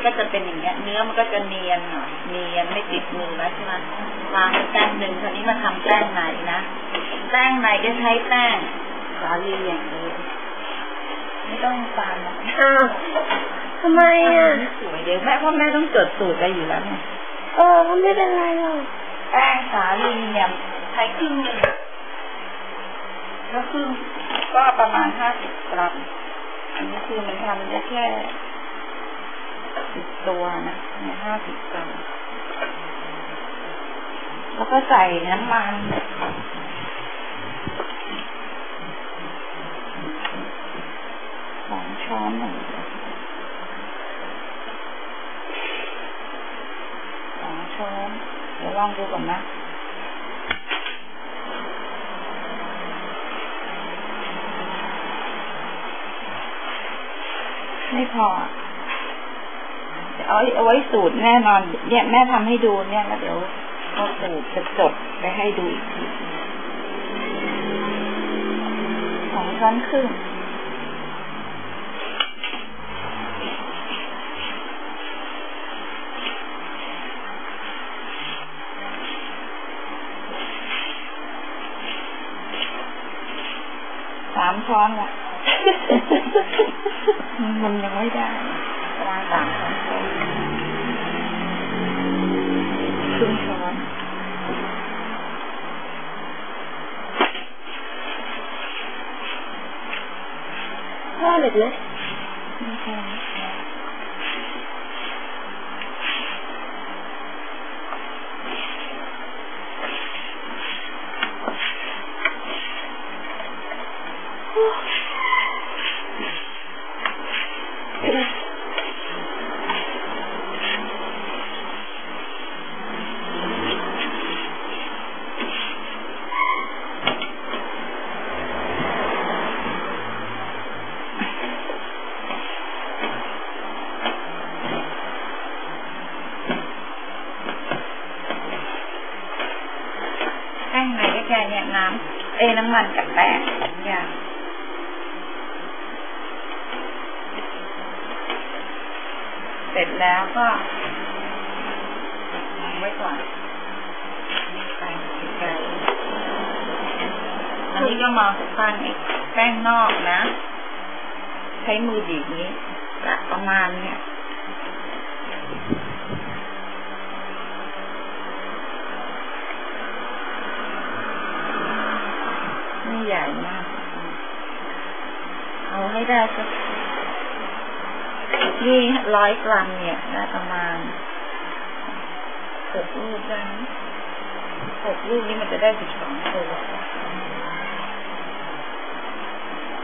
มันก็จะเป็นอย่างเงี้ย เนื้อมันก็จะเนียนหน่อยเนียนไม่ติดมือแล้วใช่ไหมวางแป้งหนึ่งคราวนี้มาทำแป้งในนะแป้งในก็ใช้แป้งสาลีอย่างเดียวไม่ต้องตามนะอ้าวทำไมอะสวยเดี๋ยวแม่พ่อแม่ต้องจดสูตรไปอยู่แล้วเนี่ยเออก็ไม่เป็นไรหรอกแป้งสาลีเนี่ยใช้ครึ่งหนึ่งแล้วครึ่งก็ประมาณห้าสิบกรัมอันนี้คือมันทำได้แค่ สิบตัวนะเนี่ยห้าสิบกรัมแล้วก็ใส่น้ำมันสองช้อนหนึ่งสองช้อนเดี๋ยวลองดูก่อนนะไม่พอ เอาเอาไว้สูตรแน่นอน เนี่ยแม่ทำให้ดูเนี่ยแล้วเดี๋ยวเอาสูตรจะจดไปให้ดูอีกทีสองช้อนครึ่งสามช้อนละมันยังไม่ได้ ประมาณสา แค่เนี่ยน้ำเอน้ำมันกับแป้งสองอย่างเสร็จแล้วก็วางไว้ก่อนไปไกลๆอันนี้ก็มาปั้นอีกแป้งนอกนะ ใช้มือบีบนี้ประมาณเนี่ย ไม่ใหญ่มาก เอาให้ได้สักนี่ร้อยกรัมเนี่ยได้ประมาณหกลูกได้หกลูกนี่มันจะได้สิบสองตัว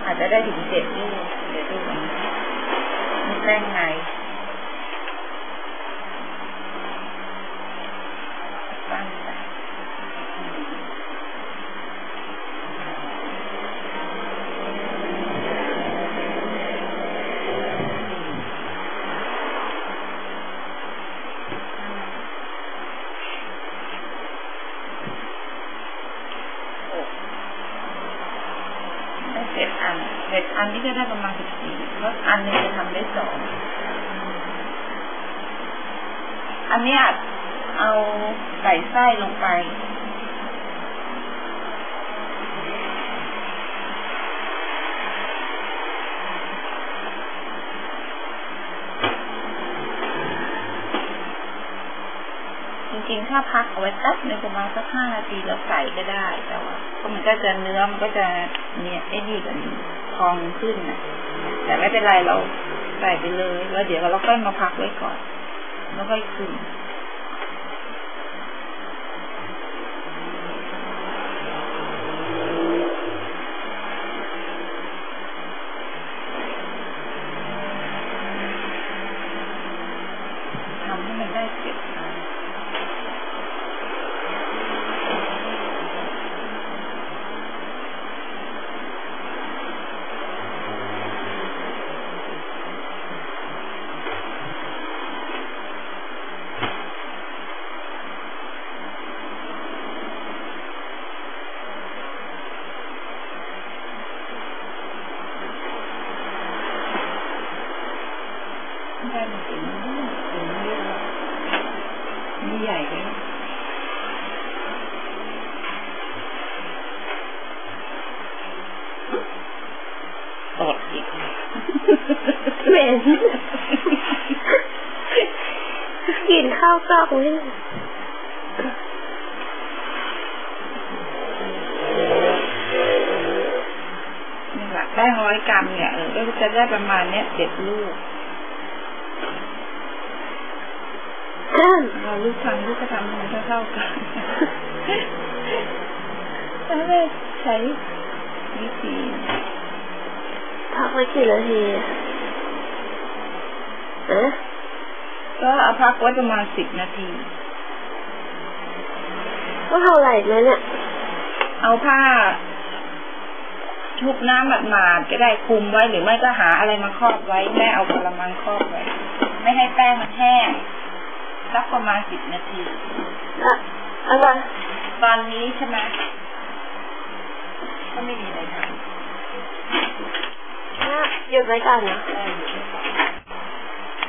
อาจจะได้ถึงเจ็ดลูกเดี๋ยวดูนะนี่แป้งไงปั้นไป ได้เจ็ดอันเจ็ด อันนี้ก็ได้ประมาณสิบสี่แล้วอันนึงจะทำได้สอง อันนี้ยเอาใส่ไส้ลงไปจริงๆ ถ้าพักเอาไว้แป๊บนึงประมาณสักห้านาทีแล้วใส่ก็ได้ แต่ว่าก็มันก็จะเนื้อมันก็จะเนี่ยไอ้นี่กัน พองขึ้นนะแต่ไม่เป็นไรเราใส่ไปเลยแล้วเดี๋ยวเราค่อยมาพักไว้ก่อน แล้วค่อยคืนทำให้มันได้เจ็ดครั้ง ได้จริง ถึงนี่แล้วนี่ใหญ่เลยตดอีก เหม็นกลิ่นข้าวกล้องนี่นี่แหละแป้งร้อยกรัมเนี่ยเออก็จะได้ประมาณเนี้ยเจ็ดลูกอ้ามเราลูกทำลูกก็ทำมันเท่าๆกันแล้วเลยใช้วิธีพัก ไว้กี่นาทีอะก็เอาพักไว้ประมาณสิบนาที ก็เท่าไหร่นะเนี่ย เอาผ้าชุบน้ำหมาดๆก็ได้คลุมไว้หรือไม่ก็หาอะไรมาครอบไว้แม่เอากระมังครอบไว้ ไม่ให้แป้งมันแห้งสักประมาณสิบนาทีอะอะไรตอนนี้ใช่ไหมก็ไม่มีอะไรทำอะ หยุดไว้ก่อนนะ